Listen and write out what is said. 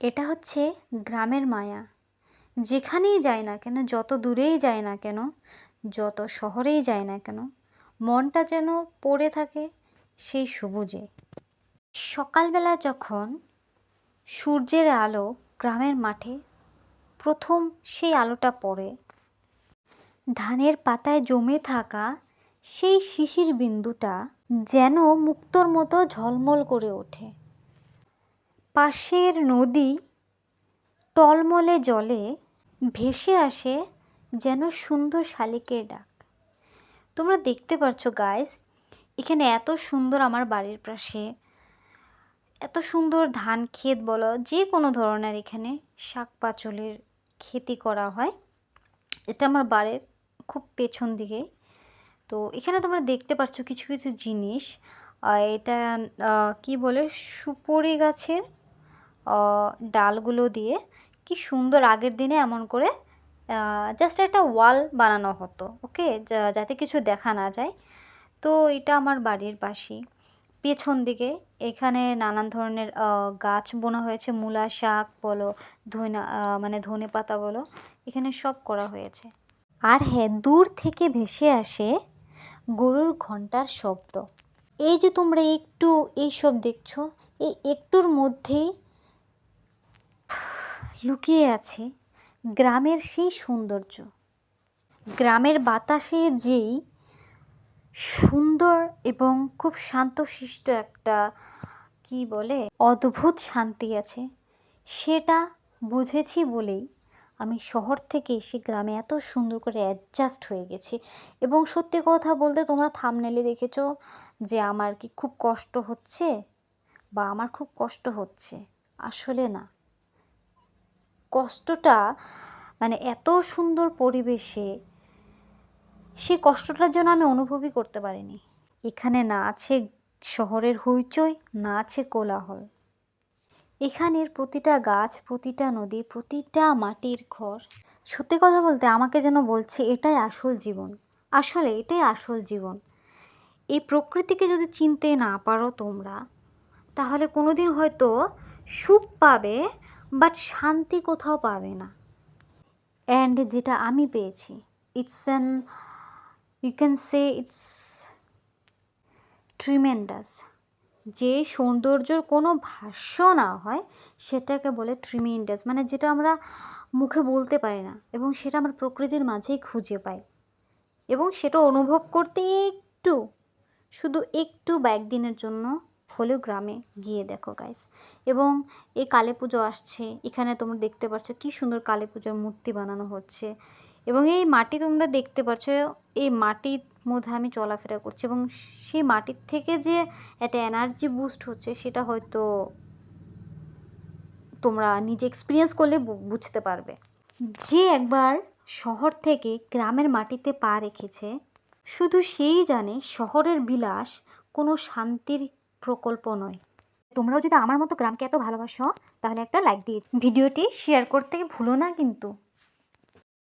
এটা হচ্ছে গ্রামের মায়া। যেখানেই যাই না কেন, যত দূরেই যাই না কেন, যত শহরেই যাই না কেন, মনটা যেন পড়ে থাকে সেই সবুজে। সকালবেলা যখন সূর্যের আলো গ্রামের মাঠে প্রথম সেই আলোটা পড়ে, ধানের পাতায় জমে থাকা সেই শিশির বিন্দুটা যেন মুক্তোর মতো ঝলমল করে ওঠে। পাশের নদী টলমলে জলে ভেসে আসে যেন সুন্দর শালিকের ডাক। তোমরা দেখতে পারছ গাইস এখানে এত সুন্দর আমার বাড়ির পাশে। এত সুন্দর ধান ক্ষেত বলো, যে কোনো ধরনের এখানে শাক পাচলের খেতি করা হয়। এটা আমার বাড়ির খুব পেছন দিকে। তো এখানে তোমরা দেখতে পাচ্ছ কিছু কিছু জিনিস। এটা কি বলে, সুপরি গাছের ডালগুলো দিয়ে কি সুন্দর আগের দিনে এমন করে জাস্ট একটা ওয়াল বানানো হতো ওকে যাতে কিছু দেখা না যায়। তো এটা আমার বাড়ির পাশেই। পেছন দিকে এখানে নানান ধরনের গাছ বোনা হয়েছে, মূলা শাক বলো ধনা মানে ধনে পাতা বলো, এখানে সব করা হয়েছে। আর হ্যাঁ দূর থেকে ভেসে আসে গরুর ঘণ্টার শব্দ। এই যে তোমরা একটু এই সব দেখছ, এই একটুর মধ্যেই লুকিয়ে আছে গ্রামের সেই সৌন্দর্য। গ্রামের বাতাসে যেই সুন্দর এবং খুব শান্তশিষ্ট একটা, কি বলে, অদ্ভুত শান্তি আছে, সেটা বুঝেছি বলেই আমি শহর থেকে এসে গ্রামে এত সুন্দর করে অ্যাডজাস্ট হয়ে গেছি। এবং সত্যি কথা বলতে তোমরা থামনেলে দেখেছ যে আমার কি খুব কষ্ট হচ্ছে বা আমার খুব কষ্ট হচ্ছে। আসলে না। কষ্টটা মানে এত সুন্দর পরিবেশে সেই কষ্টটার জন্য আমি অনুভবই করতে পারিনি। এখানে না আছে শহরের হইচই, না আছে কোলাহল। এখানের প্রতিটা গাছ, প্রতিটা নদী, প্রতিটা মাটির ঘর, সত্যি কথা বলতে আমাকে যেন বলছে এটাই আসল জীবন। আসলে এটাই আসল জীবন। এই প্রকৃতিকে যদি চিনতে না পারো তোমরা, তাহলে কোনো দিন হয়তো সুখ পাবে বাট শান্তি কোথাও পাবে না। অ্যান্ড যেটা আমি পেয়েছি it's an you can say it's tremendous যে সৌন্দর্যর কোনো ভাষ্য না হয়, সেটাকে বলে ট্রিমেন্ডাস মানে যেটা আমরা মুখে বলতে পারি না, এবং সেটা আমরা প্রকৃতির মাঝেই খুঁজে পাই। এবং সেটা অনুভব করতে একটু, শুধু একটু বা একদিনের জন্য হলেও গ্রামে গিয়ে দেখো গাইস এবং এই কালী পুজো আসছে। এখানে তোমরা দেখতে পাচ্ছ কি সুন্দর কালী পুজোর মূর্তি বানানো হচ্ছে। এবং এই মাটি তোমরা দেখতে পাচ্ছ এই মাটির মধ্যে আমি চলাফেরা করছি এবং সেই মাটির থেকে যে একটা এনার্জি বুস্ট হচ্ছে, সেটা হয়তো তোমরা নিজে এক্সপিরিয়েন্স করলে বুঝতে পারবে। যে একবার শহর থেকে গ্রামের মাটিতে পা রেখেছে, শুধু সেই জানে শহরের বিলাস কোনো শান্তির প্রকল্প নয়। তোমরাও যদি আমার মতো গ্রামকে এত ভালোবাসো, তাহলে একটা লাইক দিয়ে ভিডিওটি শেয়ার করতে ভুলো না কিন্তু।